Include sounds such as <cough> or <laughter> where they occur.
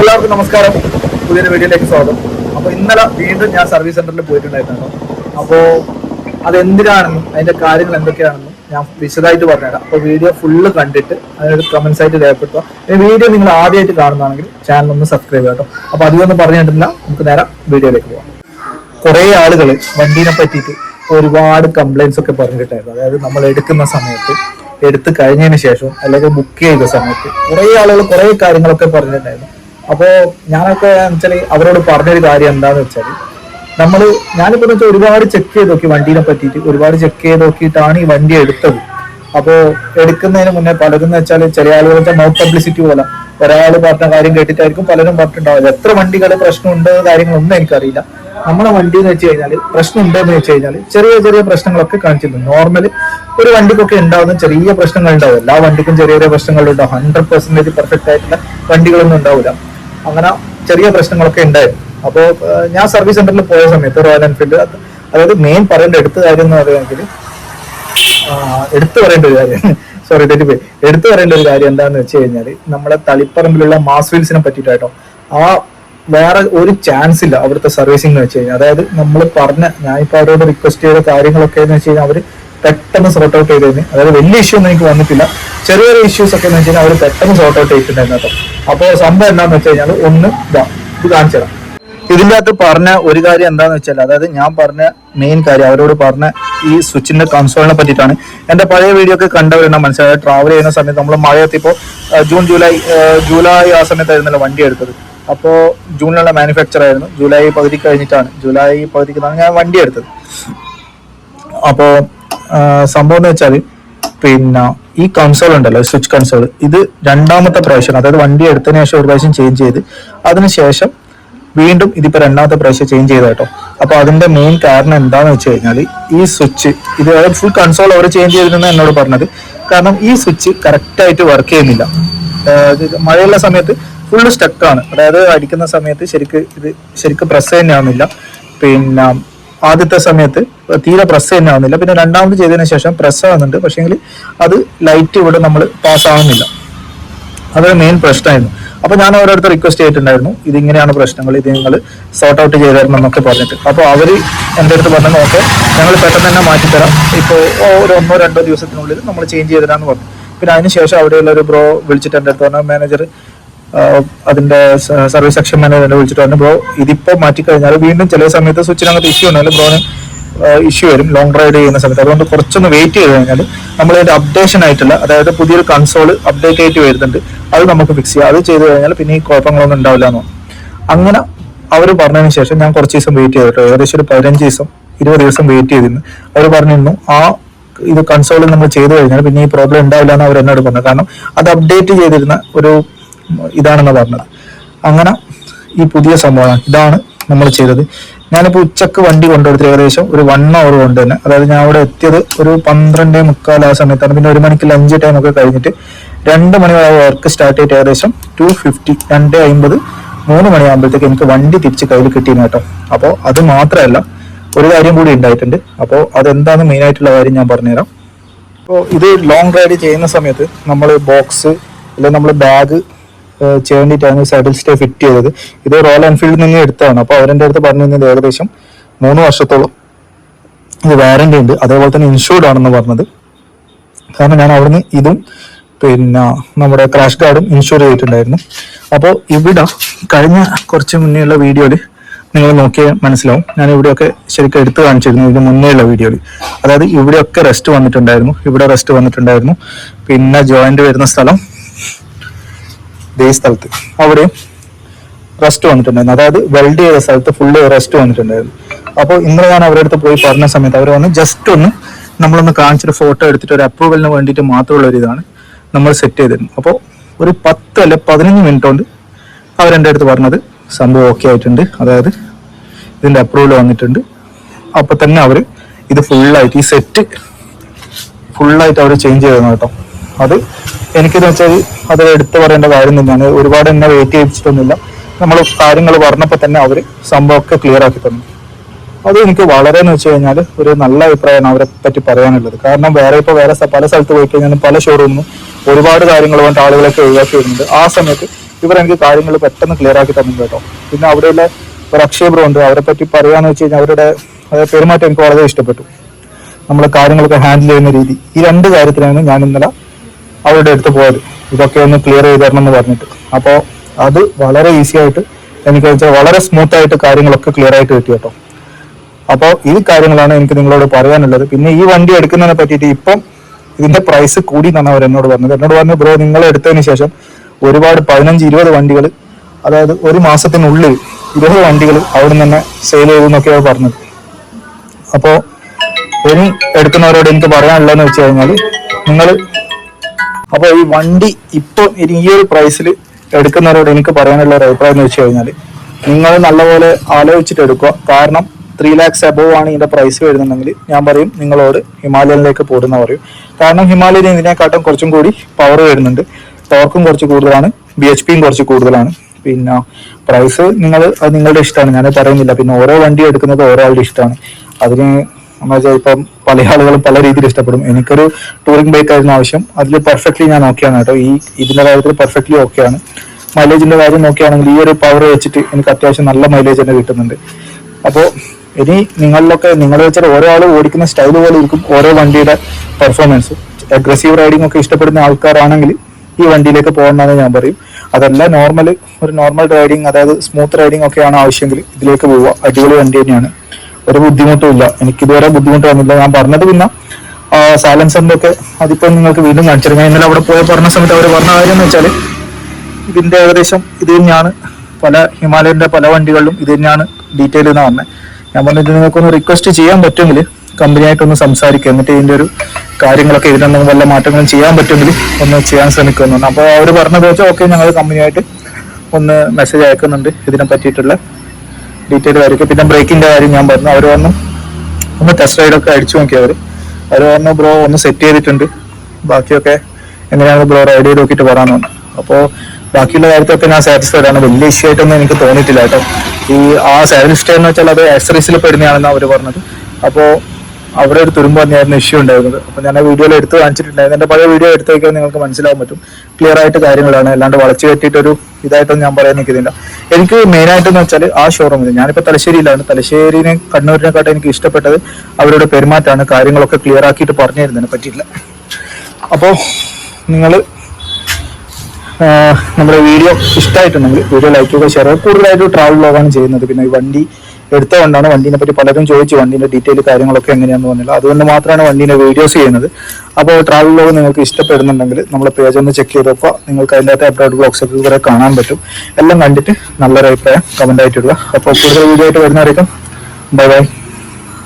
എല്ലാവർക്കും നമസ്കാരം. പുതിയൊരു വീഡിയോയിലേക്ക് സ്വാഗതം. അപ്പോൾ ഇന്നലെ വീണ്ടും ഞാൻ സർവീസ് സെന്ററിൽ പോയിട്ടുണ്ടായിരുന്നു. അപ്പോൾ അതെന്തിനാണെന്നും അതിന്റെ കാര്യങ്ങൾ എന്തൊക്കെയാണെന്നും ഞാൻ വിശദമായിട്ട് പറഞ്ഞുതരാം. അപ്പോൾ വീഡിയോ ഫുള്ള് കണ്ടിട്ട് അതിനൊരു കമന്റ്സ് ആയിട്ട് രേഖപ്പെടുത്തുക. ഈ വീഡിയോ നിങ്ങൾ ആദ്യമായിട്ട് കാണുന്നതാണെങ്കിൽ ചാനൽ ഒന്ന് സബ്സ്ക്രൈബ് ചെയ്യാം കേട്ടോ അപ്പോൾ അധികമൊന്നും പറഞ്ഞിട്ടില്ല നമുക്ക് നേരെ വീഡിയോയിലേക്ക് പോകാം കുറേ ആളുകൾ വണ്ടീനെ പറ്റിയിട്ട് ഒരുപാട് കംപ്ലൈൻസ് ഒക്കെ പറഞ്ഞിട്ടായിരുന്നു അതായത് നമ്മൾ എടുക്കുന്ന സമയത്ത് എടുത്ത് കഴിഞ്ഞതിന് ശേഷം അല്ലെങ്കിൽ ബുക്ക് ചെയ്ത സമയത്ത് കുറേ ആളുകൾ കുറേ കാര്യങ്ങളൊക്കെ പറഞ്ഞിട്ടുണ്ടായിരുന്നു. അപ്പോൾ ഞാനൊക്കെ വെച്ചാൽ അവരോട് പറഞ്ഞൊരു കാര്യം എന്താണെന്ന് വെച്ചാൽ നമ്മൾ ഞാനിപ്പോ എന്ന് വെച്ചാൽ ഒരുപാട് ചെക്ക് ചെയ്ത് നോക്കി വണ്ടീനെ പറ്റിയിട്ട് ഒരുപാട് ചെക്ക് ചെയ്ത് നോക്കിയിട്ടാണ് ഈ വണ്ടി എടുത്തത്. അപ്പോ എടുക്കുന്നതിന് മുന്നേ പലരും എന്ന് വെച്ചാൽ ചില ആളുകൾ മൗത്ത് പബ്ലിസിറ്റി പോലെ. ഒരാൾ പറഞ്ഞ കാര്യം കേട്ടിട്ടായിരിക്കും പലരും പറഞ്ഞിട്ടുണ്ടാവില്ല എത്ര വണ്ടികൾ പ്രശ്നമുണ്ട് കാര്യങ്ങളൊന്നും എനിക്കറിയില്ല. നമ്മളെ വണ്ടി എന്ന് വെച്ച് കഴിഞ്ഞാൽ പ്രശ്നം ഉണ്ടെന്ന് വെച്ച് കഴിഞ്ഞാൽ ചെറിയ ചെറിയ പ്രശ്നങ്ങളൊക്കെ കാണിച്ചിട്ടുണ്ട്. നോർമലി ഒരു വണ്ടിക്കൊക്കെ ഉണ്ടാവുന്ന ചെറിയ പ്രശ്നങ്ങൾ ഉണ്ടാവും എല്ലാ വണ്ടിക്കും ചെറിയ ചെറിയ പ്രശ്നങ്ങൾ ഉണ്ടാവും ഹൺഡ്രഡ് പെർസെന്റേജ് പെർഫെക്റ്റ് ആയിട്ടുള്ള വണ്ടികളൊന്നും ഉണ്ടാവില്ല. അങ്ങനെ ചെറിയ പ്രശ്നങ്ങളൊക്കെ ഉണ്ടായിരുന്നു. അപ്പോൾ ഞാൻ സർവീസ് സെന്ററിൽ പോയ സമയത്ത് റോയൽ എൻഫീൽഡ് അതായത് മെയിൻ പറയേണ്ട എടുത്ത കാര്യം എന്ന് പറയുമെങ്കിൽ എടുത്തു പറയേണ്ട ഒരു കാര്യം. <laughs> സോറി തെറ്റിപ്പോയി. എടുത്തു പറയേണ്ട ഒരു കാര്യം എന്താണെന്ന് വെച്ച് കഴിഞ്ഞാൽ നമ്മളെ തളിപ്പറമ്പിലുള്ള മാസ്വീൽസിനെ വീൽസിനെ പറ്റിയിട്ടാട്ടോ. ആ വേറെ ഒരു ചാൻസ് ഇല്ല അവിടുത്തെ സർവീസിംഗ് എന്ന് വെച്ച് കഴിഞ്ഞാൽ. അതായത് നമ്മൾ പറഞ്ഞ ഞാനിപ്പോ അവരോട് റിക്വസ്റ്റ് ചെയ്ത കാര്യങ്ങളൊക്കെ എന്ന് വെച്ച് കഴിഞ്ഞാൽ അവർ പെട്ടെന്ന് സോർട്ട് ഔട്ട് ചെയ്തതിന് അതായത് വലിയ ഇഷ്യൂ ഒന്നും എനിക്ക് വന്നിട്ടില്ല. ചെറിയ ചെറിയ ഇഷ്യൂസ് ഒക്കെ എന്ന് വെച്ചാൽ അവർ പെട്ടെന്ന് സോർട്ട് ഔട്ട് ചെയ്തിട്ടുണ്ടായിരുന്നു കേട്ടോ. അപ്പോൾ സംഭവം എന്താണെന്ന് വെച്ച് കഴിഞ്ഞാൽ ഒന്ന് ഇതാ ഇത് കാണിച്ചു തരാം. ഇതിന്റെ അകത്ത് പറഞ്ഞ ഒരു കാര്യം എന്താന്ന് വെച്ചാൽ അതായത് ഞാൻ പറഞ്ഞ മെയിൻ കാര്യം അവരോട് പറഞ്ഞ ഈ സ്വിച്ചിന്റെ കൺസോളിനെ പറ്റിയിട്ടാണ്. എന്റെ പഴയ വീഡിയോ ഒക്കെ കണ്ടവരെണ്ണം മനസ്സിലായത് ട്രാവൽ ചെയ്യുന്ന സമയത്ത് നമ്മൾ മഴയത്ത് ഇപ്പോൾ ജൂൺ ജൂലൈ ജൂലൈ ആ സമയത്തായിരുന്നല്ലോ വണ്ടി എടുത്തത്. അപ്പോൾ ജൂണിലുള്ള മാനുഫാക്ചർ ആയിരുന്നു. ജൂലൈ പകുതി കഴിഞ്ഞിട്ടാണ്. ജൂലൈ പകുതിക്ക് ഞാൻ വണ്ടി എടുത്തത്. അപ്പോൾ സംഭവം എന്ന് വെച്ചാൽ പിന്നെ ഈ കൺസോൾ ഉണ്ടല്ലോ സ്വിച്ച് കൺസോൾ ഇത് രണ്ടാമത്തെ പ്രാവശ്യം അതായത് വണ്ടി എടുത്തതിന് ശേഷം ഒരു പ്രാവശ്യം ചേഞ്ച് ചെയ്ത് അതിനുശേഷം വീണ്ടും ഇതിപ്പോ രണ്ടാമത്തെ പ്രാവശ്യം ചേഞ്ച് ചെയ്ത കേട്ടോ അപ്പൊ അതിന്റെ മെയിൻ കാരണം എന്താന്ന് വെച്ച് കഴിഞ്ഞാൽ ഈ സ്വിച്ച് ഇത് ഫുൾ കൺസോൾ അവർ ചേഞ്ച് ചെയ്തിരുന്ന എന്നോട് പറഞ്ഞത്. കാരണം ഈ സ്വിച്ച് കറക്റ്റ് ആയിട്ട് വർക്ക് ചെയ്യുന്നില്ല. മഴയുള്ള സമയത്ത് ഫുള്ള് സ്റ്റക്കാണ് അതായത് അടിക്കുന്ന സമയത്ത് ശരിക്ക് ഇത് ശരിക്ക് പ്രസ് തന്നെ ആവുന്നില്ല. പിന്നെ ആദ്യത്തെ സമയത്ത് തീരെ പ്രസ് തന്നെ ആവുന്നില്ല. പിന്നെ രണ്ടാമത് ചെയ്തതിന് ശേഷം പ്രസ് ആവുന്നുണ്ട്. പക്ഷേങ്കിൽ അത് ലൈറ്റ് ഇവിടെ നമ്മൾ പാസ് ആവുന്നില്ല. അതൊരു മെയിൻ പ്രശ്നമായിരുന്നു. അപ്പൊ ഞാൻ അവരടുത്ത് റിക്വസ്റ്റ് ചെയ്തിട്ടുണ്ടായിരുന്നു. ഇതിങ്ങനെയാണ് പ്രശ്നങ്ങൾ. ഇത് നിങ്ങൾ സോർട്ട് ഔട്ട് ചെയ്ത് തരണം എന്നൊക്കെ പറഞ്ഞിട്ട്. അപ്പോൾ അവർ എന്റെ അടുത്ത് പറഞ്ഞു ഓക്കെ ഞങ്ങൾ പെട്ടെന്ന് തന്നെ മാറ്റിത്തരാം. ഇപ്പോൾ ഒരു ഒന്നോ രണ്ടോ ദിവസത്തിനുള്ളിൽ നമ്മൾ ചേഞ്ച് ചെയ്ത് തരാമെന്ന് പറഞ്ഞു. പിന്നെ അതിനുശേഷം അവിടെയുള്ള ഒരു ബ്രോ വിളിച്ചിട്ട് എന്റെ അടുത്ത് പറഞ്ഞ മാനേജർ അതിന്റെ സർവീസ് സെക്ഷൻ മാനേജറിനെ വിളിച്ചിട്ട് പറഞ്ഞു ബ്രോ ഇതിപ്പോ മാറ്റി കഴിഞ്ഞാൽ വീണ്ടും ചില സമയത്ത് സ്വിച്ചിനകത്ത് ഇഷ്യൂ ഉണ്ടെങ്കിൽ ബ്രോന് ഇഷ്യൂ വരും ലോങ് റൈഡ് ചെയ്യുന്ന സമയത്ത്. അതുകൊണ്ട് കുറച്ചൊന്ന് വെയിറ്റ് ചെയ്ത് കഴിഞ്ഞാൽ നമ്മൾ അതിന്റെ അപ്ഡേഷൻ ആയിട്ടുള്ള അതായത് പുതിയൊരു കൺസോൾ അപ്ഡേറ്റ് ആയിട്ട് വരുന്നുണ്ട്. അത് നമുക്ക് ഫിക്സ് ചെയ്യാം. അത് ചെയ്ത് കഴിഞ്ഞാൽ പിന്നെ ഈ കുഴപ്പങ്ങളൊന്നും ഉണ്ടാവില്ല എന്ന് അങ്ങനെ അവർ പറഞ്ഞതിന് ശേഷം ഞാൻ കുറച്ച് ദിവസം വെയിറ്റ് ചെയ്തിട്ടോ ഏകദേശം ഒരു പതിനഞ്ച് ദിവസം ഇരുപത് ദിവസം വെയിറ്റ് ചെയ്തിരുന്നു. അവർ പറഞ്ഞിരുന്നു ആ ഇത് കൺസോളിൽ നമ്മൾ ചെയ്തു കഴിഞ്ഞാൽ പിന്നെ ഈ പ്രോബ്ലം ഉണ്ടാവില്ല എന്ന് അവർ എന്നോട് പറഞ്ഞു. കാരണം അത് അപ്ഡേറ്റ് ചെയ്തിരുന്ന ഒരു ഇതാണെന്ന് പറഞ്ഞത്. അങ്ങനെ ഈ പുതിയ സംഭവമാണ്. ഇതാണ് നമ്മൾ ചെയ്തത്. ഞാനിപ്പോൾ ഉച്ചയ്ക്ക് വണ്ടി കൊണ്ടുകൊടുത്ത് ഏകദേശം ഒരു വൺ അവർ കൊണ്ട് തന്നെ. അതായത് ഞാൻ അവിടെ എത്തിയത് ഒരു പന്ത്രണ്ടേ മുക്കാൽ ആ സമയത്താണ്. പിന്നെ ഒരു മണിക്ക് ലഞ്ച് ടൈം ഒക്കെ കഴിഞ്ഞിട്ട് രണ്ട് മണി വരെ വർക്ക് സ്റ്റാർട്ട് ചെയ്തിട്ട് ഏകദേശം ടു ഫിഫ്റ്റി രണ്ട് അമ്പത് മൂന്ന് മണിയാകുമ്പോഴത്തേക്ക് എനിക്ക് വണ്ടി തിരിച്ച് കയ്യിൽ കിട്ടിയിരുന്നു കേട്ടോ. അപ്പോൾ അത് മാത്രമല്ല ഒരു കാര്യം കൂടി ഉണ്ടായിട്ടുണ്ട്. അപ്പോൾ അതെന്താണ് മെയിൻ ആയിട്ടുള്ള കാര്യം ഞാൻ പറഞ്ഞുതരാം. അപ്പോൾ ഇത് ലോങ് റൈഡ് ചെയ്യുന്ന സമയത്ത് നമ്മൾ ബോക്സ് അല്ലെങ്കിൽ നമ്മൾ ബാഗ് ചെയ്യാൻ വേണ്ടിയിട്ടാണ് സൈഡിൽ സ്റ്റേ ഫിറ്റ് ചെയ്തത്. ഇത് റോയൽ എൻഫീൽഡിൽ നിന്ന് എടുത്തതാണ്. അപ്പോൾ അവരെന്റെ അടുത്ത് പറഞ്ഞു തന്നത് ഏകദേശം മൂന്ന് വർഷത്തോളം ഇത് വാറണ്ടി ഉണ്ട്. അതേപോലെ തന്നെ ഇൻഷൂർഡ് ആണെന്ന് പറഞ്ഞത്. കാരണം ഞാൻ അവിടുന്ന് ഇതും പിന്നെ നമ്മുടെ ക്രാഷ് ഗാർഡും ഇൻഷുർ ചെയ്തിട്ടുണ്ടായിരുന്നു. അപ്പോൾ ഇവിടെ കഴിഞ്ഞ കുറച്ച് മുന്നേയുള്ള വീഡിയോയിൽ നിങ്ങൾ നോക്കിയാൽ മനസ്സിലാവും. ഞാൻ ഇവിടെയൊക്കെ ശരിക്കും എടുത്തു കാണിച്ചിരുന്നു. ഇതിന് മുന്നേയുള്ള വീഡിയോയിൽ. അതായത് ഇവിടെയൊക്കെ റെസ്റ്റ് വന്നിട്ടുണ്ടായിരുന്നു. ഇവിടെ റെസ്റ്റ് വന്നിട്ടുണ്ടായിരുന്നു. പിന്നെ ജോയിന്റ് വരുന്ന സ്ഥലം ഇതേ സ്ഥലത്ത്. അവിടെയും റെസ്റ്റ് വന്നിട്ടുണ്ടായിരുന്നു. അതായത് വെൽഡ് ചെയ്ത സ്ഥലത്ത് ഫുള്ള് റെസ്റ്റ് വന്നിട്ടുണ്ടായിരുന്നു. അപ്പോൾ ഇന്നലെ ഞാൻ അവരുടെ അടുത്ത് പോയി പറഞ്ഞ സമയത്ത് അവർ വന്ന് ജസ്റ്റ് ഒന്ന് നമ്മളൊന്ന് കാണിച്ചിട്ട് ഫോട്ടോ എടുത്തിട്ട് ഒരു അപ്രൂവലിന് വേണ്ടിയിട്ട് മാത്രമുള്ള ഒരു ഇതാണ് നമ്മൾ സെറ്റ് ചെയ്തിരുന്നു അപ്പോൾ ഒരു പത്ത് അല്ലെ പതിനഞ്ച് മിനിറ്റ് കൊണ്ട് അവരെന്റെ അടുത്ത് പറഞ്ഞത് സംഭവം ഓക്കെ ആയിട്ടുണ്ട്. അതായത് ഇതിന്റെ അപ്രൂവൽ വന്നിട്ടുണ്ട്. അപ്പോൾ തന്നെ അവർ ഇത് ഫുള്ളായിട്ട് ഈ സെറ്റ് ഫുള്ളായിട്ട് അവർ ചേഞ്ച് ചെയ്തു കേട്ടോ. അത് എനിക്കെന്ന് വെച്ചാൽ അത് എടുത്തു പറയേണ്ട കാര്യം തന്നെയാണ്. ഒരുപാട് എന്നെ വെയിറ്റ് ചെയ്യിച്ചിട്ടൊന്നുമില്ല നമ്മൾ കാര്യങ്ങൾ പറഞ്ഞപ്പോൾ തന്നെ അവർ സംഭവമൊക്കെ ക്ലിയർ ആക്കി തന്നു. അത് എനിക്ക് വളരെ എന്ന് വെച്ച് കഴിഞ്ഞാൽ ഒരു നല്ല അഭിപ്രായമാണ് അവരെ പറ്റി പറയാനുള്ളത്. കാരണം വേറെ ഇപ്പോൾ വേറെ പല സ്ഥലത്ത് പോയി കഴിഞ്ഞാലും പല ഷോറൂമിൽ ഒരുപാട് കാര്യങ്ങൾ കൊണ്ട് ആളുകളൊക്കെ ഒഴിവാക്കി വരുന്നുണ്ട്. ആ സമയത്ത് ഇവർ എനിക്ക് കാര്യങ്ങൾ പെട്ടെന്ന് ക്ലിയർ ആക്കി തന്നു കേട്ടോ. പിന്നെ അവിടെയുള്ള ഒരു അക്ഷയ ഉണ്ട്. അവരെ പറ്റി പറയാന്ന് വെച്ച് കഴിഞ്ഞാൽ അവരുടെ പെരുമാറ്റം എനിക്ക് വളരെ ഇഷ്ടപ്പെട്ടു. നമ്മൾ കാര്യങ്ങളൊക്കെ ഹാൻഡിൽ ചെയ്യുന്ന രീതി. ഈ രണ്ട് കാര്യത്തിലാണ് ഞാൻ ഇന്നലെ അവരുടെ അടുത്ത് പോയത്. ഇതൊക്കെ ഒന്ന് ക്ലിയർ ചെയ്ത് തരണം എന്ന് പറഞ്ഞിട്ട്. അപ്പോൾ അത് വളരെ ഈസി ആയിട്ട് എനിക്ക് വെച്ചാൽ വളരെ സ്മൂത്ത് ആയിട്ട് കാര്യങ്ങളൊക്കെ ക്ലിയർ ആയിട്ട് കിട്ടി കേട്ടോ. അപ്പോൾ ഈ കാര്യങ്ങളാണ് എനിക്ക് നിങ്ങളോട് പറയാനുള്ളത്. പിന്നെ ഈ വണ്ടി എടുക്കുന്നതിനെ പറ്റിയിട്ട് ഇപ്പം ഇതിന്റെ പ്രൈസ് കൂടി എന്നാണ് അവർ എന്നോട് പറഞ്ഞത്. എന്നോട് പറഞ്ഞു ബ്രോ നിങ്ങൾ എടുത്തതിന് ശേഷം ഒരുപാട് പതിനഞ്ച് ഇരുപത് വണ്ടികൾ അതായത് ഒരു മാസത്തിനുള്ളിൽ ഇരുപത് വണ്ടികൾ അവിടെ നിന്ന് തന്നെ സെയിൽ ചെയ്തു എന്നൊക്കെയാണ് പറഞ്ഞത്. അപ്പോൾ ഇനി എടുക്കുന്നവരോട് എനിക്ക് പറയാനുള്ളതെന്ന് വെച്ച് കഴിഞ്ഞാൽ നിങ്ങൾ അപ്പോൾ ഈ വണ്ടി ഇപ്പം ഈ ഒരു പ്രൈസിൽ എടുക്കുന്നവരോട് എനിക്ക് പറയാനുള്ള ഒരു അഭിപ്രായം എന്ന് വെച്ച് കഴിഞ്ഞാൽ നിങ്ങൾ നല്ലപോലെ ആലോചിച്ചിട്ട് എടുക്കുക. കാരണം ത്രീ ലാക്സ് അബോവ് ആണ് ഇതിന്റെ പ്രൈസ് വരുന്നുണ്ടെങ്കിൽ ഞാൻ പറയും നിങ്ങളോട് ഹിമാലയനിലേക്ക് പോടുന്ന പറയും. കാരണം ഹിമാലയൻ ഇതിനെക്കാട്ടും കുറച്ചും കൂടി പവർ വരുന്നുണ്ട്. ടോർക്കും കുറച്ച് കൂടുതലാണ് ബി എച്ച് പിയും കുറച്ച് കൂടുതലാണ്. പിന്നെ പ്രൈസ് നിങ്ങൾ അത് നിങ്ങളുടെ ഇഷ്ടമാണ്. ഞാൻ പറയുന്നില്ല. പിന്നെ ഓരോ വണ്ടി എടുക്കുന്നത് ഓരോ ആളുടെ ഇഷ്ടമാണ്. അതിന് എന്ന് വെച്ചാൽ ഇപ്പം പല ആളുകളും പല രീതിയിൽ ഇഷ്ടപ്പെടും. എനിക്കൊരു ടൂറിംഗ് ബൈക്ക് ആയിരുന്നു ആവശ്യം. അതിൽ പെർഫെക്റ്റ്ലി ഞാൻ ഓക്കെയാണ് കേട്ടോ. ഈ ഇതിന്റെ കാര്യത്തിൽ പെർഫെക്റ്റ്ലി ഓക്കെയാണ് മൈലേജിന്റെ കാര്യം നോക്കുകയാണെങ്കിൽ ഈ ഒരു പവർ വെച്ചിട്ട് എനിക്ക് അത്യാവശ്യം നല്ല മൈലേജ് തന്നെ കിട്ടുന്നുണ്ട്. അപ്പോൾ ഇനി നിങ്ങളിലൊക്കെ നിങ്ങൾ വെച്ചാൽ ഓരോ ആൾ ഓടിക്കുന്ന സ്റ്റൈൽ പോലെ ഇരിക്കും ഓരോ വണ്ടിയുടെ പെർഫോമൻസ് അഗ്രസീവ് റൈഡിംഗ് ഒക്കെ ഇഷ്ടപ്പെടുന്ന ആൾക്കാരാണെങ്കിൽ ഈ വണ്ടിയിലേക്ക് പോകണമെന്ന് ഞാൻ പറയും. അതല്ല നോർമൽ ഒരു നോർമൽ റൈഡിങ് അതായത് സ്മൂത്ത് റൈഡിംഗ് ഒക്കെയാണ് ആവശ്യമെങ്കിൽ ഇതിലേക്ക് പോവുക. അടിപൊളി വണ്ടി തന്നെയാണ്. ഒരു ബുദ്ധിമുട്ടും ഇല്ല എനിക്ക് ഇതുവരെ ബുദ്ധിമുട്ട് വന്നില്ല. ഞാൻ പറഞ്ഞത് പിന്നെ സൈലൻസറിന്റെ ഒക്കെ അതിപ്പോ നിങ്ങൾക്ക് വീണ്ടും കാണിച്ചിരുന്നു ഞാൻ ഇന്നലെ അവിടെ പോയ പറഞ്ഞ സമയത്ത് അവർ പറഞ്ഞ കാര്യം എന്ന് വെച്ചാൽ ഇതിന്റെ ഏകദേശം ഇത് തന്നെയാണ്. പല ഹിമാലയന്റെ പല വണ്ടികളിലും ഇത് തന്നെയാണ് ഡീറ്റെയിൽ എന്ന് പറഞ്ഞത് ഞാൻ പറഞ്ഞത് നിങ്ങൾക്കൊന്ന് റിക്വസ്റ്റ് ചെയ്യാൻ പറ്റുമെങ്കിൽ കമ്പനിയായിട്ടൊന്ന് സംസാരിക്കുക എന്നിട്ട് ഇതിന്റെ ഒരു കാര്യങ്ങളൊക്കെ ഇതിനൊന്നും വല്ല മാറ്റങ്ങളും ചെയ്യാൻ പറ്റുമെങ്കിൽ ഒന്ന് ചെയ്യാൻ ശ്രമിക്കുമെന്ന്. അപ്പോൾ അവർ പറഞ്ഞത് വെച്ചാൽ ഓക്കെ ഞങ്ങൾ കമ്പനിയായിട്ട് ഒന്ന് മെസ്സേജ് അയക്കുന്നുണ്ട് ഇതിനെ പറ്റിയിട്ടുള്ള. ഡീറ്റെയിൽ ആയിരിക്കും. പിന്നെ ബ്രേക്കിന്റെ കാര്യം ഞാൻ പറഞ്ഞു. അവർ വന്നു. ഒന്ന് ടെസ്റ്റ് റൈഡൊക്കെ അടിച്ചു നോക്കി അവർ അവർ പറഞ്ഞു ബ്രോ ഒന്ന് സെറ്റ് ചെയ്തിട്ടുണ്ട്. ബാക്കിയൊക്കെ എങ്ങനെയാണ് ബ്രോ റൈഡ് ചെയ്ത് നോക്കിയിട്ട് പറഞ്ഞു. അപ്പോൾ ബാക്കിയുള്ള കാര്യത്തൊക്കെ ഞാൻ സാറ്റിസ്ഫൈഡ് ആണ്. വലിയ ഇഷ്യൂ ആയിട്ടൊന്നും എനിക്ക് തോന്നിയിട്ടില്ല കേട്ടോ. ഈ ആ സാലറി സ്റ്റേ എന്ന് വെച്ചാൽ അത് ആക്സറീസിൽ പെടുന്നതാണെന്ന് അവർ പറഞ്ഞത്. അപ്പോൾ അവിടെ ഒരു തുരുമ്പ് തന്നെയായിരുന്നു ഇഷ്യൂ ഉണ്ടായിരുന്നത്. അപ്പോൾ ഞാൻ ആ വീഡിയോയിൽ എടുത്ത് കാണിച്ചിട്ടുണ്ടായിരുന്നു. എന്റെ പഴയ വീഡിയോ എടുത്ത് നോക്കിയാൽ നിങ്ങൾക്ക് മനസ്സിലാവാൻ പറ്റും. ക്ലിയർ ആയിട്ട് കാര്യങ്ങളാണ്. അല്ലാണ്ട് വളച്ചു കെട്ടിയിട്ടൊരു ഇതായിട്ടൊന്നും ഞാൻ പറയാൻ നിൽക്കുന്നില്ല. എനിക്ക് മെയിൻ ആയിട്ടെന്ന് വെച്ചാൽ ആ ഷോറൂമിൽ ഞാനിപ്പോൾ തലശ്ശേരിയിലാണ്. തലശ്ശേരിനെ കണ്ണൂരിനെക്കാട്ടും എനിക്ക് ഇഷ്ടപ്പെട്ടത് അവരുടെ പെരുമാറ്റമാണ്. കാര്യങ്ങളൊക്കെ ക്ലിയർ ആക്കിയിട്ട് പറഞ്ഞു തരുന്നതിനെ പറ്റിയില്ല അപ്പോൾ നിങ്ങൾ നമ്മുടെ വീഡിയോ ഇഷ്ടമായിട്ടുണ്ടെങ്കിൽ വീഡിയോ ലൈക്ക് ചെയ്യുക. ഷെയർ കൂടുതലായിട്ട് ട്രാവൽ ലോഗാണ് ചെയ്യുന്നത്. പിന്നെ വണ്ടി എടുത്തുകൊണ്ടാണ് വണ്ടീനെ പറ്റി പലരും ചോദിച്ചു വണ്ടീന്റെ ഡീറ്റെയിൽ കാര്യങ്ങളൊക്കെ എങ്ങനെയാണെന്ന് പറഞ്ഞില്ല അതുകൊണ്ട് മാത്രമാണ് വണ്ടിനെ വീഡിയോസ് ചെയ്യുന്നത്. അപ്പോൾ ട്രാവൽ വ്ലോഗ് നിങ്ങൾക്ക് ഇഷ്ടപ്പെടുന്നുണ്ടെങ്കിൽ നമ്മുടെ പേജ് ഒന്ന് ചെക്ക് ചെയ്തപ്പോൾ നിങ്ങൾക്ക് അതിന്റെ അകത്ത് അപ്ലോഡ് ഒക്കെ കുറെ കാണാൻ പറ്റും. എല്ലാം കണ്ടിട്ട് നല്ലൊരു അഭിപ്രായം കമന്റ് ആയിട്ടുള്ള അപ്പോൾ കൂടുതൽ വീഡിയോ ആയിട്ട് വരുന്നവരേക്കും ബൈ ബൈ